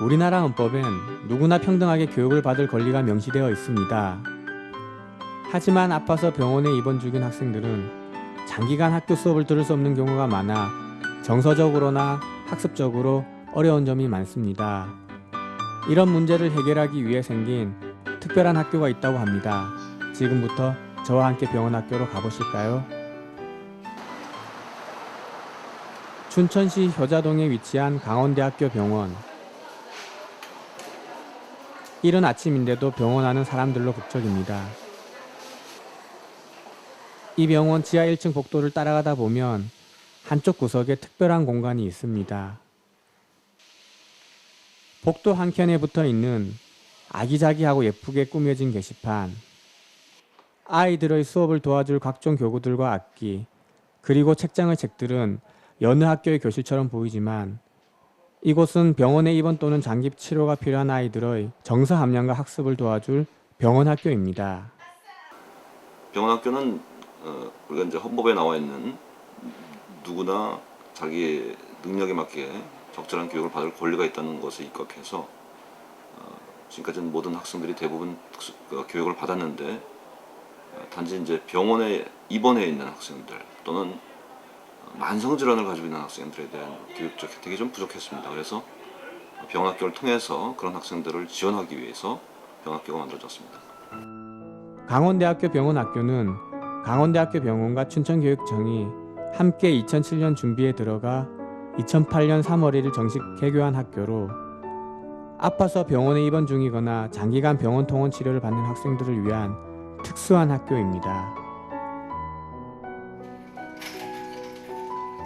우리나라 헌법엔 누구나 평등하게 교육을 받을 권리가 명시되어 있습니다. 하지만 아파서 병원에 입원 중인 학생들은 장기간 학교 수업을 들을 수 없는 경우가 많아 정서적으로나 학습적으로 어려운 점이 많습니다. 이런 문제를 해결하기 위해 생긴 특별한 학교가 있다고 합니다. 지금부터 저와 함께 병원 학교로 가보실까요? 춘천시 효자동에 위치한 강원대학교 병원. 이른 아침인데도 병원하는 사람들로 북적입니다. 이 병원 지하 1층 복도를 따라가다 보면 한쪽 구석에 특별한 공간이 있습니다. 복도 한켠에 붙어 있는 아기자기하고 예쁘게 꾸며진 게시판. 아이들의 수업을 도와줄 각종 교구들과 악기, 그리고 책장의 책들은 여느 학교의 교실처럼 보이지만 이곳은 병원에 입원 또는 장기 치료가 필요한 아이들의 정서 함량과 학습을 도와줄 병원 학교입니다. 병원 학교는 어, 우리가 이제 헌법에 나와 있는 누구나 자기 능력에 맞게 적절한 교육을 받을 권리가 있다는 것에 입각해서 어, 지금까지는 모든 학생들이 대부분 어, 교육을 받았는데 어, 단지 이제 병원에 입원해 있는 학생들 또는 어, 만성 질환을 가지고 있는 학생들에 대한 교육적 혜택이 좀 부족했습니다. 그래서 병원 학교를 통해서 그런 학생들을 지원하기 위해서 병원 학교가 만들어졌습니다. 강원대학교 병원학교는 강원대학교 병원과 춘천교육청이 함께 2007년 준비에 들어가 2008년 3월 1일 정식 개교한 학교로 아파서 병원에 입원 중이거나 장기간 병원 통원 치료를 받는 학생들을 위한 특수한 학교입니다.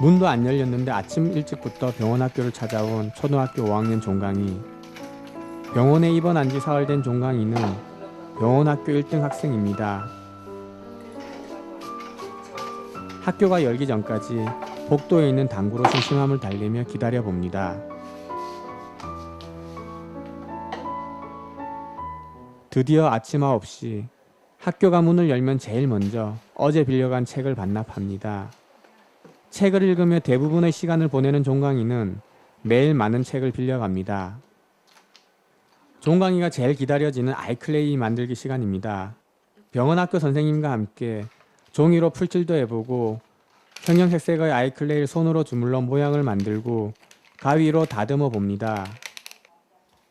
문도 안 열렸는데 아침 일찍부터 병원 학교를 찾아온 초등학교 5학년 종강이 병원에 입원한 지 사흘 된 종강이는 병원 학교 1등 학생입니다. 학교가 열기 전까지 복도에 있는 당구로 심심함을 달래며 기다려 봅니다. 드디어 아침 9시 학교가 문을 열면 제일 먼저 어제 빌려간 책을 반납합니다. 책을 읽으며 대부분의 시간을 보내는 종강이는 매일 많은 책을 빌려갑니다. 종강이가 제일 기다려지는 아이클레이 만들기 시간입니다. 병원 학교 선생님과 함께 종이로 풀칠도 해보고 형형색색의 아이클레이를 손으로 주물러 모양을 만들고 가위로 다듬어 봅니다.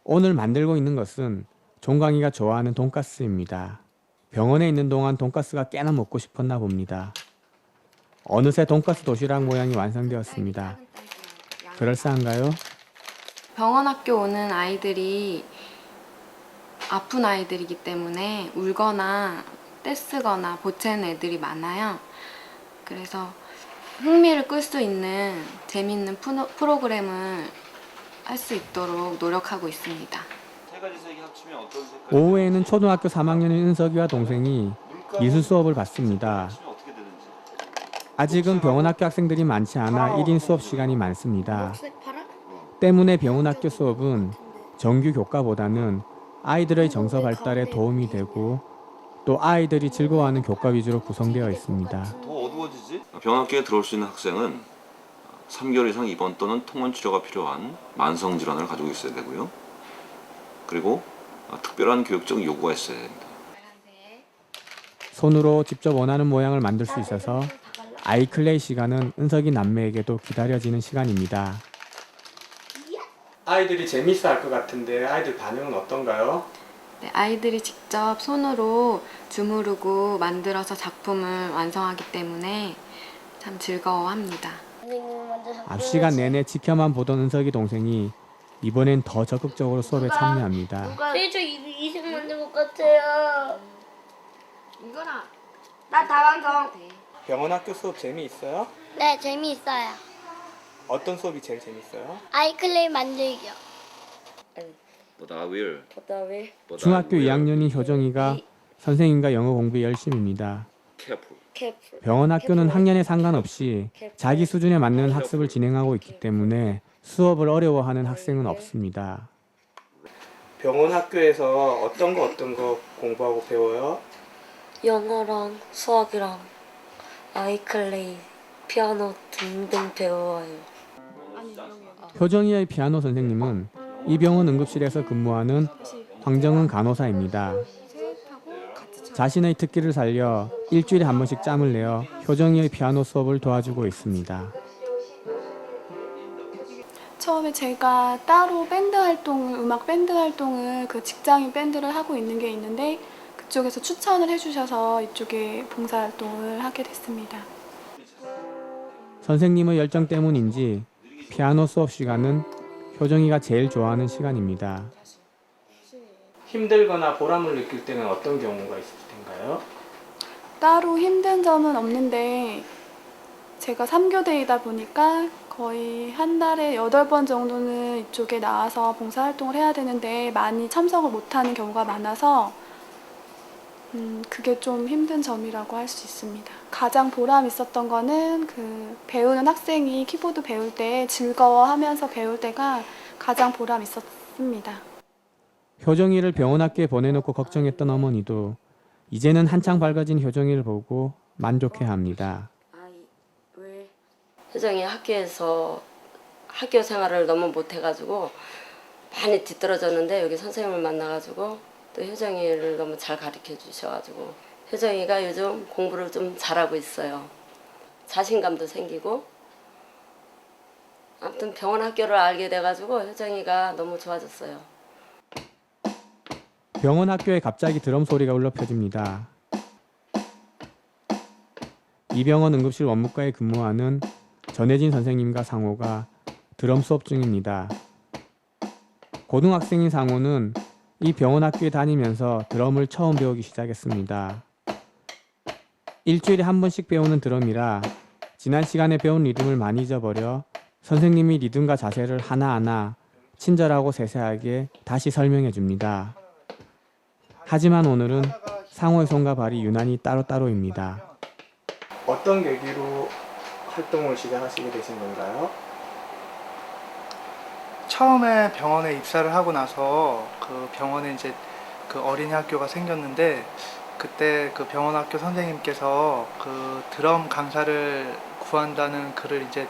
오늘 만들고 있는 것은 종강이가 좋아하는 돈가스입니다. 병원에 있는 동안 돈가스가 꽤나 먹고 싶었나 봅니다. 어느새 돈가스 도시락 모양이 완성되었습니다. 그럴싸한가요? 병원 학교 오는 아이들이 아픈 아이들이기 때문에 울거나 떼쓰거나 보채는 애들이 많아요. 그래서 흥미를 끌 수 있는 재밌는 프로, 프로그램을 할 수 있도록 노력하고 있습니다. 오후에는 초등학교 3학년인 은석이와 동생이 미술 수업을 받습니다. 합치면 어떻게 되는지 아직은 병원 학교 학생들이 많지 않아 1인 수업 시간이 많습니다. 때문에 병원 학교 수업은 정규 교과보다는 아이들의 정서 발달에 도움이 되고 또 아이들이 즐거워하는 교과 위주로 구성되어 있습니다. 더 어두워지지? 병원 학교에 들어올 수 있는 학생은 3개월 이상 입원 또는 통원 치료가 필요한 만성 질환을 가지고 있어야 되고요. 그리고 특별한 교육적 요구가 있어야 됩니다. 손으로 직접 원하는 모양을 만들 수 있어서 아이클레이 시간은 은석이 남매에게도 기다려지는 시간입니다. 아이들이 재밌어 할 것 같은데 아이들 반응은 어떤가요? 네, 아이들이 직접 손으로 주무르고 만들어서 작품을 완성하기 때문에 참 즐거워합니다. 앞 시간 내내 지켜만 보던 은석이 동생이 이번엔 더 적극적으로 수업에 참여합니다. 저 이색 만든 것 같아요. 이거랑 나 다방송. 병원 학교 수업 재미있어요? 네, 재미있어요. 어떤 수업이 제일 재밌어요? 아이클레이 만들기요. But I will. 그다음에 But 중학교 I will. 2학년인 효정이가 선생님과 영어 공부에 열심입니다. Careful. 병원 학교는 학년에 상관없이 자기 수준에 맞는 학습을 진행하고 있기 때문에 수업을 어려워하는 학생은 없습니다. 병원 학교에서 어떤 거 어떤 거 공부하고 배워요? 영어랑 수학이랑 아이클레이, 피아노 등등 배워요. 효정이의 피아노 선생님은 이 병원 응급실에서 근무하는 황정은 간호사입니다. 자신의 특기를 살려 일주일에 한 번씩 짬을 내어 효정이의 피아노 수업을 도와주고 있습니다. 처음에 제가 따로 밴드 활동을 음악 밴드 활동을 그 직장인 밴드를 하고 있는 게 있는데 그쪽에서 추천을 해주셔서 이쪽에 봉사 활동을 하게 됐습니다. 선생님의 열정 때문인지 피아노 수업 시간은 효정이가 제일 좋아하는 시간입니다. 힘들거나 보람을 느낄 때는 어떤 경우가 있을 텐가요? 따로 힘든 점은 없는데 제가 3교대이다 보니까 거의 한 달에 8번 정도는 이쪽에 나와서 봉사활동을 해야 되는데 많이 참석을 못하는 경우가 많아서 음, 그게 좀 힘든 점이라고 할 수 있습니다. 가장 보람 있었던 거는 그 배우는 학생이 키보드 배울 때 즐거워하면서 배울 때가 가장 보람 있었습니다. 효정이를 병원 학교에 보내놓고 걱정했던 어머니도 이제는 한창 밝아진 효정이를 보고 만족해합니다. 효정이 학교에서 학교 생활을 너무 못해가지고 많이 뒤떨어졌는데 여기 선생님을 만나가지고 또 효정이를 너무 잘 가르쳐 주셔가지고 효정이가 요즘 공부를 좀 잘하고 있어요. 자신감도 생기고 아무튼 병원 학교를 알게 돼가지고 효정이가 너무 좋아졌어요. 병원 학교에 갑자기 드럼 소리가 울려 펴집니다. 이 병원 응급실 원무과에 근무하는 전혜진 선생님과 상호가 드럼 수업 중입니다. 고등학생인 상호는 이 병원 학교에 다니면서 드럼을 처음 배우기 시작했습니다. 일주일에 한 번씩 배우는 드럼이라 지난 시간에 배운 리듬을 많이 잊어버려 선생님이 리듬과 자세를 하나하나 친절하고 세세하게 다시 설명해 줍니다. 하지만 오늘은 상호의 손과 발이 유난히 따로따로입니다. 어떤 계기로 활동을 시작하시게 되신 건가요? 처음에 병원에 입사를 하고 나서 그 병원에 이제 그 어린이 학교가 생겼는데 그때 그 병원 학교 선생님께서 그 드럼 강사를 구한다는 글을 이제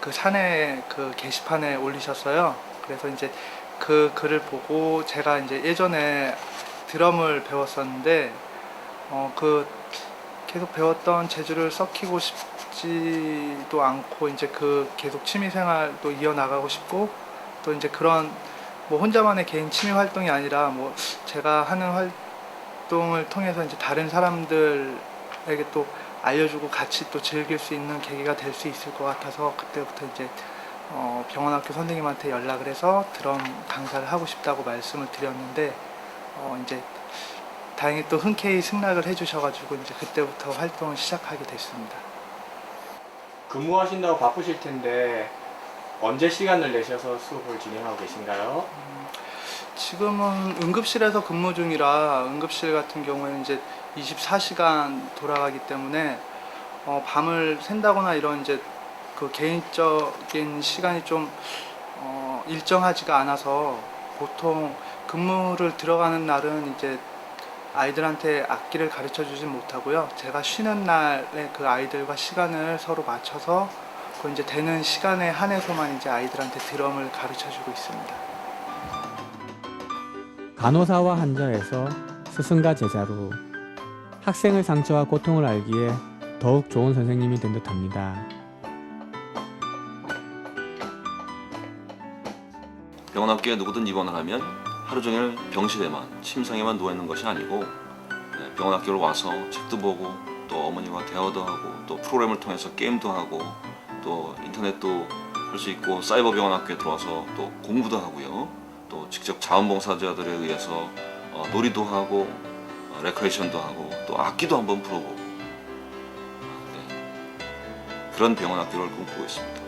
그 사내 그 게시판에 올리셨어요. 그래서 이제 그 글을 보고 제가 이제 예전에 드럼을 배웠었는데 어 그 계속 배웠던 재주를 썩히고 싶지도 않고 이제 그 계속 취미 생활도 이어나가고 싶고 또 이제 그런 뭐 혼자만의 개인 취미 활동이 아니라 뭐 제가 하는 활동을 통해서 이제 다른 사람들에게 또 알려주고 같이 또 즐길 수 있는 계기가 될 수 있을 것 같아서 그때부터 이제 어 병원학교 선생님한테 연락을 해서 드럼 강사를 하고 싶다고 말씀을 드렸는데 어 이제 다행히 또 흔쾌히 승낙을 해주셔가지고 이제 그때부터 활동을 시작하게 됐습니다. 근무하신다고 바쁘실 텐데 언제 시간을 내셔서 수업을 진행하고 계신가요? 지금은 응급실에서 근무 중이라 응급실 같은 경우에는 이제 24시간 돌아가기 때문에 어, 밤을 샌다거나 이런 이제 그 개인적인 시간이 좀 어, 일정하지가 않아서 보통 근무를 들어가는 날은 이제 아이들한테 악기를 가르쳐 주진 못하고요. 제가 쉬는 날에 그 아이들과 시간을 서로 맞춰서 그 이제 되는 시간에 한해서만 이제 아이들한테 드럼을 가르쳐 주고 있습니다. 간호사와 환자에서 스승과 제자로 학생의 상처와 고통을 알기에 더욱 좋은 선생님이 된 듯합니다. 병원 학교에 누구든 입원을 하면 하루 종일 병실에만 침상에만 누워 있는 것이 아니고 네, 병원 학교를 와서 책도 보고 또 어머니와 대화도 하고 또 프로그램을 통해서 게임도 하고 또 인터넷도 할 수 있고 사이버 병원 학교에 들어와서 또 공부도 하고요. 또 직접 자원봉사자들에 의해서 어, 놀이도 하고 어, 레크레이션도 하고 또 악기도 한번 풀어보고 네. 그런 병원 학교를 꿈꾸고 있습니다.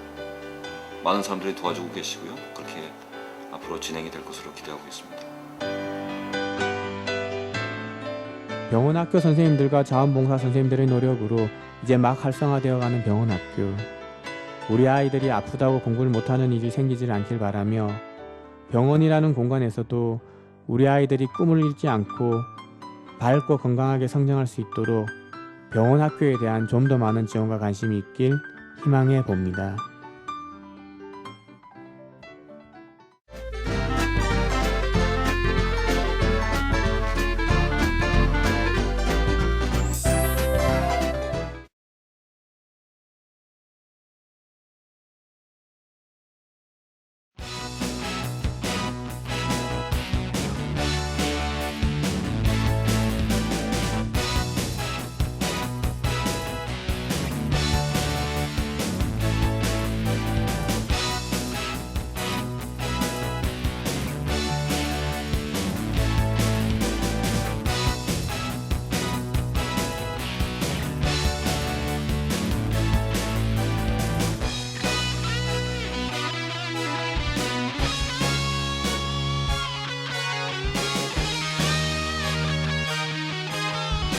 많은 사람들이 도와주고 계시고요. 그렇게 앞으로 진행이 될 것으로 기대하고 있습니다. 병원 학교 선생님들과 자원봉사 선생님들의 노력으로 이제 막 활성화되어가는 병원 학교. 우리 아이들이 아프다고 공부를 못하는 일이 생기질 않길 바라며 병원이라는 공간에서도 우리 아이들이 꿈을 잃지 않고 밝고 건강하게 성장할 수 있도록 병원 학교에 대한 좀 더 많은 지원과 관심이 있길 희망해 봅니다.